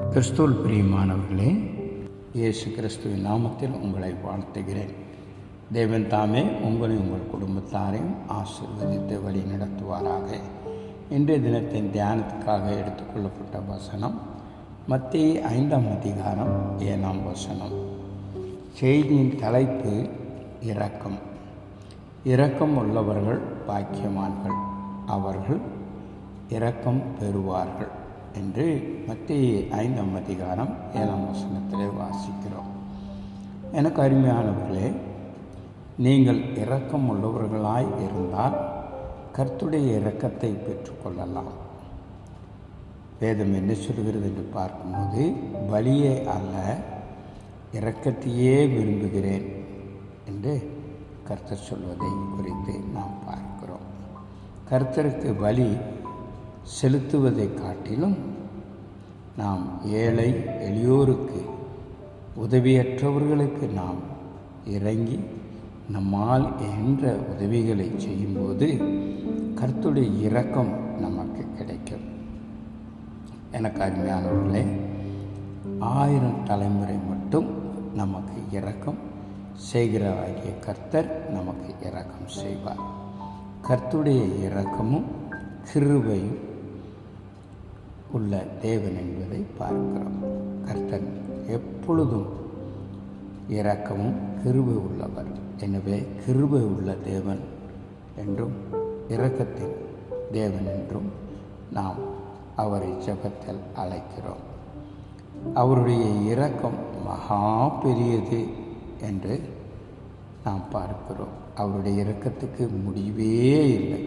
கிறிஸ்துவல் பிரியமானவர்களே இயேசு கிறிஸ்துவின் நாமத்தில் உங்களை வாழ்த்துகிறேன். தேவன் தாமே உங்களையும் உங்கள் குடும்பத்தாரையும் ஆசீர்வதித்து வழி நடத்துவாராக. இன்றைய தினத்தின் தியானத்துக்காக எடுத்துக்கொள்ளப்பட்ட வசனம் மத்திய ஐந்தாம் அதிகாரம் ஏழாம் வசனம். செய்தியின் தலைப்பு இரக்கம். இரக்கம் உள்ளவர்கள் பாக்கியவான்கள். அவர்கள் இரக்கம் பெறுவார்கள். என்று மத்திய ஐந்தாம் அதிகாரம் ஏழாம் வசனத்திலே வாசிக்கிறோம். எனக்கு அருமையானவர்களே நீங்கள் இரக்கம் உள்ளவர்களாய் இருந்தால் கர்த்துடைய இரக்கத்தை பெற்றுக்கொள்ளலாம். வேதம் என்ன சொல்கிறது என்று பார்க்கும்போது பலியே அல்ல இரக்கத்தையே விரும்புகிறேன் என்று கர்த்தர் சொல்வதை குறித்து நாம் பார்க்கிறோம். கர்த்தருக்கு பலி செலுத்துவதை காட்டிலும் நாம் ஏழை எளியோருக்கு உதவியற்றவர்களுக்கு நாம் இறங்கி நம்மால் என்ற உதவிகளை செய்யும்போது கருத்துடைய இரக்கம் நமக்கு கிடைக்கும். எனக்கு அருமையானவர்களே ஆயிரம் தலைமுறை மட்டும் நமக்கு இரக்கம் செய்கிறவாகிய கர்த்தர் நமக்கு இரக்கம் செய்வார். கர்த்துடைய இரக்கமும் கிருபையும் உள்ள தேவன் என்பதை பார்க்கிறோம். கர்த்தன் எப்பொழுதும் இரக்கமும் கிருபை உள்ளவர். எனவே கிருபை உள்ள தேவன் என்றும் இரக்கத்தின் தேவன் என்றும் நாம் அவரை ஜெபத்தில் அழைக்கிறோம். அவருடைய இரக்கம் மகா பெரியது என்று நாம் பார்க்கிறோம். அவருடைய இரக்கத்துக்கு முடிவே இல்லை.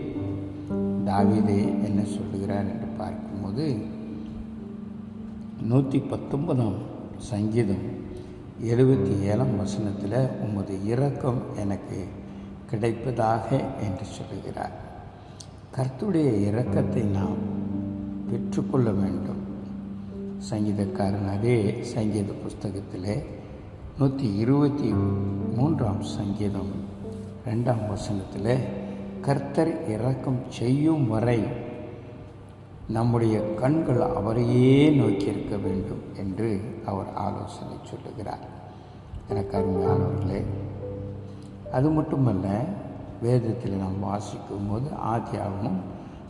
தாவிதே என்ன சொல்லுகிறார் என்று பார்க்கும்போது நூற்றி பத்தொன்பதாம் சங்கீதம் எழுபத்தி ஏழாம் வசனத்தில் உமது இரக்கம் எனக்கு கிடைப்பதாக என்று சொல்லுகிறார். கர்த்துடைய இரக்கத்தை நாம் பெற்றுக்கொள்ள வேண்டும். சங்கீதக்காரன் அதே சங்கீத புஸ்தகத்திலே நூற்றி இருபத்தி மூன்றாம் சங்கீதம் ரெண்டாம் வசனத்தில் கர்த்தர் இரக்கம் செய்யும் வரை நம்முடைய கண்கள் அவரையே நோக்கியிருக்க வேண்டும் என்று அவர் ஆலோசனை சொல்லுகிறார். எனக்கு அருமையானவர்களே அது மட்டுமல்ல வேதத்தில் நாம் வாசிக்கும் போது ஆதியாகமும்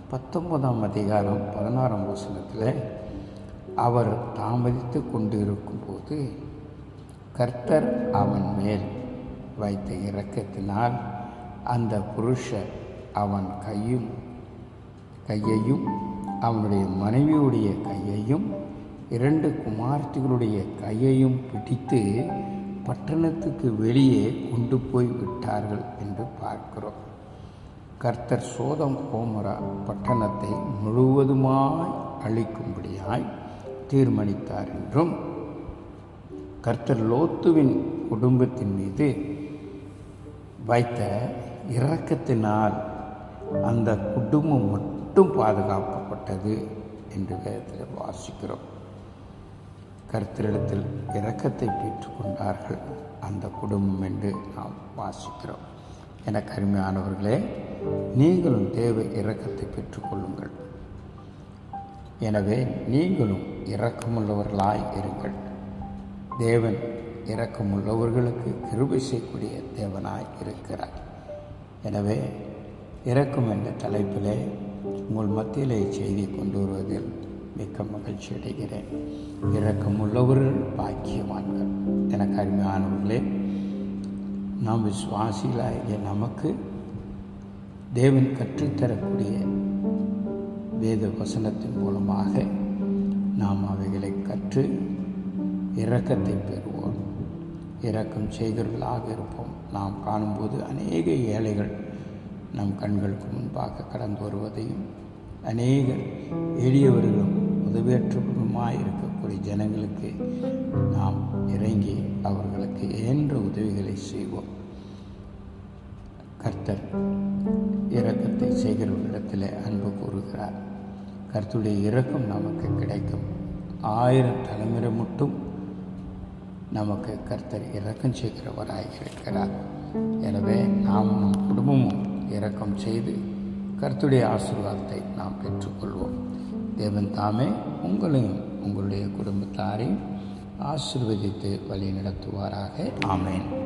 பத்தொன்பதாம் அதிகாரம் பதினாறாம் வசனத்தில் அவர் தாமதித்து கொண்டு இருக்கும்போது கர்த்தர் அவன் மேல் வைத்த இரக்கத்தினால் அந்த புருஷர் அவன் கையும் கையையும் அவனுடைய மனைவியுடைய கையையும் இரண்டு குமார்த்திகளுடைய கையையும் பிடித்து பட்டணத்துக்கு வெளியே கொண்டு போய் விட்டார்கள் என்று பார்க்கிறோம். கர்த்தர் சோதம் கோமரா பட்டணத்தை முழுவதுமாய் அழிக்கும்படியாய் தீர்மானித்தார் என்றும் கர்த்தர் லோத்துவின் குடும்பத்தின் மீது வைத்த இரக்கத்தினால் அந்த குடும்பம் மட்டும் மட்டும் பாதுகாக்கப்பட்டது என்று வேதத்தில் வாசிக்கிறோம். கர்த்தரிடத்தில் இரக்கத்தை பெற்றுக்கொண்டார்கள் அந்த குடும்பம் என்று நாம் வாசிக்கிறோம். என கருமையானவர்களே நீங்களும் தேவ இரக்கத்தை பெற்றுக்கொள்ளுங்கள். எனவே நீங்களும் இரக்கமுள்ளவர்களாய் இருங்கள். தேவன் இரக்கமுள்ளவர்களுக்கு கிருபை செய்யக்கூடிய தேவனாய் இருக்கிறார். எனவே இரக்கம் என்ற தலைப்பிலே உங்கள் மத்தியிலே செய்தி கொண்டு வருவதில் மிக்க மகிழ்ச்சி அடைகிறேன். இரக்கம் உள்ளவர்கள் பாக்கியவான்கள். எனக்கு அருமையானவர்களே நாம் விசுவாசிகளாகிய நமக்கு தேவன் கற்றுத்தரக்கூடிய வேத வசனத்தின் மூலமாக நாம் அவைகளை கற்று இரக்கத்தை பெறுவோம். இரக்கம் செய்கிறவர்களாக இருப்போம். நாம் காணும்போது அநேக ஏழைகள் நம் கண்களுக்கு முன்பாக கடந்து வருவதையும் அநேகர் எளியவர்களும் உதவியற்றமாக இருக்கக்கூடிய ஜனங்களுக்கு நாம் இறங்கி அவர்களுக்கு ஏன்ற உதவிகளை செய்வோம். கர்த்தர் இரக்கத்தை செய்கிறவர்களிடத்தில் அன்பு கூறுகிறார். கர்த்தருடைய இரக்கம் நமக்கு கிடைக்கும். ஆயிரம் தலைமுறை மட்டும் நமக்கு கர்த்தர் இரக்கம் செய்கிறவராக இருக்கிறார் எனவே நாம் நம் குடும்பமும் இரக்கம் செய்து கருத்துடைய ஆசீர்வாதத்தை நாம் பெற்றுக்கொள்வோம். தேவன் தாமே உங்களையும் உங்களுடைய குடும்பத்தாரையும் ஆசிர்வதித்து வழி நடத்துவாராக ஆமேன்.